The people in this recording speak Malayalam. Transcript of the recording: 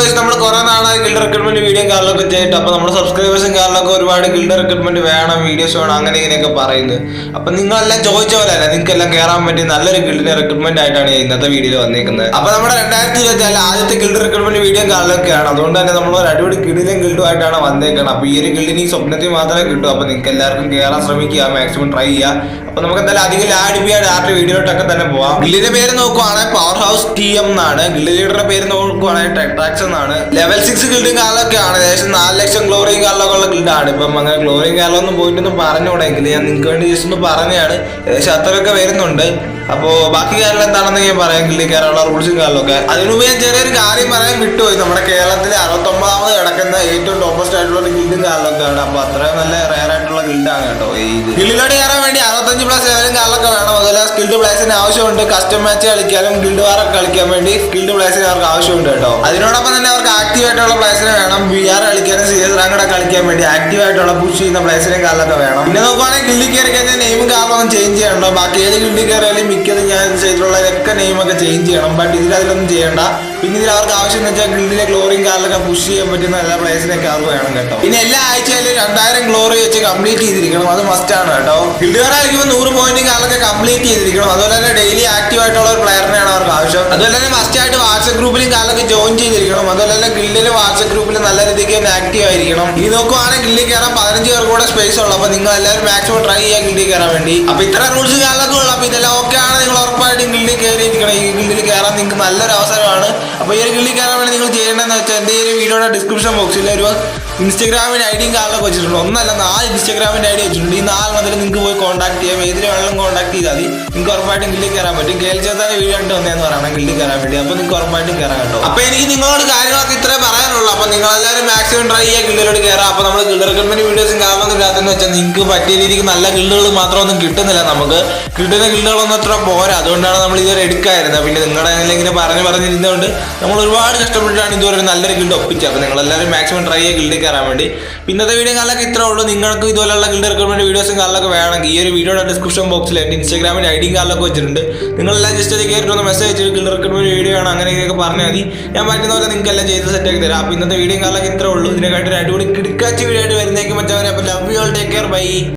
ഗൈസ് നമ്മൾ കുറെ നാളായി ഗിൽഡ് റിക്രൂട്ട്മെന്റ് വീഡിയോ കാലിലൊക്കെ ചെയ്തിട്ട് അപ്പൊ നമ്മുടെ സബ്സ്ക്രൈബേഴ്സും കാലിലൊക്കെ ഒരുപാട് ഗിൽഡ് റിക്രൂട്ട്മെന്റ് വേണം വീഡിയോസ് വേണം അങ്ങനെ ഇങ്ങനെയൊക്കെ പറയുന്നത്. അപ്പൊ നിങ്ങളെല്ലാം ചോദിച്ച പോലെ അല്ല നിങ്ങൾക്ക് എല്ലാം കയറാൻ പറ്റിയ നല്ലൊരു ഗിൽഡിന്റെ റിക്രൂട്ട്മെന്റ് ആയിട്ടാണ് ഇന്നത്തെ വീഡിയോ വന്നിരിക്കുന്നത് അപ്പൊ നമ്മുടെ രണ്ടായിരത്തി ഇരുപത്തി നാല് ആദ്യത്തെ ഗിൽഡ് റിക്രൂട്ട്മെന്റ് വീഡിയോ കാലിലൊക്കെയാണ് അതുകൊണ്ട് തന്നെ നമ്മൾ ഒരു അടിപൊളി ഗിൽഡിലും ഗിൽഡുമായിട്ടാണ് വന്നേക്കുന്നത് അപ്പൊ ഈ ഒരു ഗിൽഡിന് സ്വപ്നത്തിൽ മാത്രമേ കിട്ടൂ. അപ്പൊ നിങ്ങൾക്ക് എല്ലാവർക്കും കയറാൻ ശ്രമിക്കുക മാക്സിമം ട്രൈ ചെയ്യുക. അപ്പൊ നമുക്ക് എന്തായാലും അധികം ലാഡ് ചെയ്യാൻ ആരുടെ വീഡിയോട്ടൊക്കെ തന്നെ പോവാം. ഗില്ലിന്റെ പേര് നോക്കുവാണെങ്കിൽ പവർ ഹൗസ് ടി എം എന്നാണ് ഗിൽഡ് ലീഡറുടെ പേര് നോക്കുവാണെങ്കിൽ ടെക്ടാക്സ് എന്നാണ്. ലെവൽ സിക്സ് ഗിൽഡും കാലൊക്കെ ആണ് ഏകദേശം നാല് ലക്ഷം ഗ്ലോറിയും കാലൊക്കെ ഉള്ള ഗിൽഡാണ് ഇപ്പം അങ്ങനെ ഗ്ലോറിയും കാലൊന്നും പോയിട്ടൊന്നും പറഞ്ഞുകൂടെങ്കിൽ ഞാൻ നിങ്ങൾക്ക് വേണ്ടി ജസ്റ്റ് ഒന്ന് പറഞ്ഞാണ് ഏകദേശം അത്രയൊക്കെ വരുന്നുണ്ട്. അപ്പോ ബാക്കി കാര്യം എന്താണെന്ന് ഞാൻ പറയാം. ഗിൽഡി കയറാനുള്ള റൂൾസും കാലൊക്കെ അതിനുമുമ്പ് ഞാൻ ചെറിയൊരു കാര്യം പറയാൻ വിട്ടുപോയി. നമ്മുടെ കേരളത്തിലെ അറുപത്തൊമ്പതാമത് കിടക്കുന്ന ഏറ്റവും ടോപ്പസ്റ്റ് ആയിട്ടുള്ള ഒരു ഗിൽഡും കാലൊക്കെയാണ് അപ്പൊ അത്രയും നല്ല റയർ ആയിട്ടുള്ള ഗിൽഡാണ് കേട്ടോ ഈ ഗിൽഡിലോട്ട് കയറാൻ വേണ്ടി അറുപത്തഞ്ച് പ്ലസ് ലെവലും സ്കിൽഡ് പ്ലേസിന് ആവശ്യമുണ്ട് കസ്റ്റം മാച്ച് കളിക്കാനും ഗിൽഡ് വാറൊക്കെ കളിക്കാൻ വേണ്ടി സ്കിൽഡ് പ്ലേസിന് അവർക്ക് ആവശ്യമുണ്ട് കേട്ടോ. അതിനോടൊപ്പം തന്നെ അവർക്ക് ആക്റ്റീവ് ആയിട്ടുള്ള പ്ലേസിന് വേണം വി ആർ സി എസ് റാങ്കട കളിക്കാൻ വേണ്ടി ആക്റ്റീവായിട്ടുള്ള പുഷ് ചെയ്യുന്ന പ്ലേസിനും കാലൊക്കെ വേണം. പിന്നെ നോക്കുവാണെങ്കിൽ ഗിൽഡിൽ കയറി കഴിഞ്ഞാൽ നെയിമും കാലൊന്നും ചേഞ്ച് ചെയ്യണ്ടോ ബാക്കി ഏത് ഗിൽഡിൽ കയറിയാലും മിക്കതും ഞാൻ ചെയ്തിട്ടുള്ളതൊക്കെ നെയിമൊക്കെ ചേഞ്ച് ചെയ്യണം. ബട്ട് ഇതിൽ അതിലൊന്നും ചെയ്യണ്ട. പിന്നെ ഇതിൽ അവർക്ക് ആവശ്യം എന്ന് വെച്ചാൽ ഗിൽഡിലെ ഗ്ലോറിയും കാലൊക്കെ പുഷ് ചെയ്യാൻ പറ്റുന്ന എല്ലാ പ്ലേസിനൊക്കെ അത് വേണം കേട്ടോ. പിന്നെ എല്ലാ ആഴ്ചയിലും രണ്ടായിരം ഗ്ലോറി വെച്ച് കംപ്ലീറ്റ് ചെയ്തിരിക്കണം. അത് മസ്റ്റ് ആണ് കേട്ടോ. ഗിൽഡുകാരായിരിക്കുമ്പോൾ നൂറ് പോയിന്റ് കാലൊക്കെ കംപ്ലീറ്റ് ചെയ്തിരിക്കണം. അതുപോലെ തന്നെ ഡെയിലി ആക്റ്റീവ് ആയിട്ടുള്ള ഒരു പ്ലെയറിനെയാണ് അവർക്ക് ആവശ്യം. അതുപോലെ തന്നെ മസ്റ്റ് ആയിട്ട് വാട്സപ്പ് ഗ്രൂപ്പിലും കാലൊക്കെ ജോയിൻ ചെയ്തിരിക്കണം. അതുപോലെ ഗിൽഡിലെ വാട്സപ്പ് ഗ്രൂപ്പിൽ നല്ല രീതിക്ക് തന്നെ ആക്റ്റീവ് ആയിരിക്കണം. ഇത് നോക്കുവാണെങ്കിൽ ഗ്രില്ലിൽ കയറാൻ പതിനഞ്ച് പേർ കൂടെ സ്പേസ് ഉള്ളൂ. അപ്പൊ നിങ്ങൾ എല്ലാവരും മാക്സിമം ട്രൈ ചെയ്യാൻ ഗ്രില്ലിൽ കയറാൻ വേണ്ടി. അപ്പൊ ഇത്ര റൂൾസ് കാലൊക്കെ ഉള്ളു. അപ്പൊ ഇതെല്ലാം ഓക്കെ ആണ്. നിങ്ങൾ ഉറപ്പായിട്ടും കയറി കയറിയിരിക്കണം. ഈ ഗ്രില്ലിൽ കയറാൻ നിങ്ങൾക്ക് നല്ലൊരു അവസരമാണ്. അപ്പൊ ഈ ഒരു ഗ്രില്ലിൽ കയറാൻ വേണ്ടി നിങ്ങൾ ചെയ്യേണ്ടതെന്ന് വെച്ചാൽ എന്റെ ഈ ഒരു വീഡിയോയുടെ ഡിസ്ക്രിപ്ഷൻ ബോക്സിൽ ഒരു ഇൻസ്റ്റാഗ്രാമിന്റെ ഐഡിയും കാലൊക്കെ വെച്ചിട്ടുണ്ട്. ഒന്നല്ല നാല് ഇൻസ്റ്റാഗ്രാമിന്റെ ഐഡി വെച്ചിട്ടുണ്ട്. ഈ നാലെണ്ണത്തിൽ നിങ്ങൾക്ക് പോയി കോൺടാക്ട് ചെയ്യാം. ഏതിൽ വേണമെങ്കിലും കോൺടാക്ട് ചെയ്താൽ മതി. നിങ്ങൾക്ക് ഉറപ്പായിട്ടും ഗില്ലിൽ കയറാൻ പറ്റും. കേൾച്ചാൽ വീഡിയോ കണ്ടു വന്നതെന്ന് പറയണം. ഗില്ലിൽ കയറാൻ വേണ്ടി. അപ്പോൾ നിങ്ങൾക്ക് ഉറപ്പായിട്ടും കയറാൻ കേട്ടോ. അപ്പൊ എനിക്ക് നിങ്ങളോട് കാര്യങ്ങളൊക്കെ ഇത്രേ പറയാനുള്ളൂ. അപ്പോൾ നിങ്ങൾ എല്ലാവരും മാക്സിമം ട്രൈ ചെയ്യുക ഗില്ലിലോട്ട് കയറാം അപ്പോൾ നമ്മൾ ഗിൽഡ് റെക്കമെൻഡ് വീഡിയോസും കാണുന്നില്ലാത്തെന്ന് വെച്ചാൽ നിങ്ങൾക്ക് പറ്റിയ രീതിക്ക് നല്ല ഗിൽഡുകൾ മാത്രമൊന്നും കിട്ടുന്നില്ല നമുക്ക്. കിട്ടുന്ന ഗിൽഡുകളൊന്നും അത്ര പോരാ. അതുകൊണ്ടാണ് നമ്മൾ ഇതുവരെ എടുക്കാതിരുന്നത്. പിന്നെ നിങ്ങളുടെ ഇങ്ങനെ പറഞ്ഞു പറഞ്ഞിരുന്നതുകൊണ്ട് നമ്മൾ ഒരുപാട് കഷ്ടപ്പെട്ടിട്ടാണ് ഇതുവരെ നല്ലൊരു ഗിൽഡ് ഒപ്പിച്ചത്. അപ്പോൾ നിങ്ങൾ എല്ലാവരും മാക്സിമം ട്രൈ ചെയ്യുക ഗിൽഡിൽ കയറാൻ വേണ്ടി. പിന്നത്തെ വീഡിയോ കാലൊക്കെ ഇത്രേ ഉള്ളൂ. നിങ്ങൾക്ക് ഇതുപോലെയുള്ള ഗിൽഡ് റിക്രൂട്ട്മെന്റ് വീഡിയോസും കാലൊക്കെ വേണമെങ്കിൽ ഈ ഒരു വീഡിയോയുടെ ഡിസ്ക്രിപ്ഷൻ ബോക്സിൽ എന്റെ ഇൻസ്റ്റാഗ്രാമിന്റെ ഡി കാർഡിലൊക്കെ വെച്ചിട്ടുണ്ട്. നിങ്ങളെല്ലാം ജസ്റ്റ് അത് കയറിയിട്ട് ഒന്ന് മെസ്സേജ് അയച്ചിട്ട് ഗിൽഡ് റിക്രൂട്ട്മെന്റ് വീഡിയോ ആണ്. അങ്ങനെ ഇങ്ങനെയൊക്കെ പറഞ്ഞാൽ മതി. ഞാൻ പറ്റുന്ന പോലെ നിങ്ങൾക്ക് എല്ലാം ചെയ്ത് സെറ്റ് ആക്കി തരാം. അപ്പോൾ ഇന്നത്തെ വീഡിയോ കാലൊക്കെ ഇത്രേ ഉള്ളൂ. ഇതിനെക്കാട്ടി ഒരു അടിപൊളി കിടക്കാച്ച വീഡിയോ ആയിട്ട് വരുന്നേക്കും മറ്റവരെ അപ്പോൾ love you all take care bye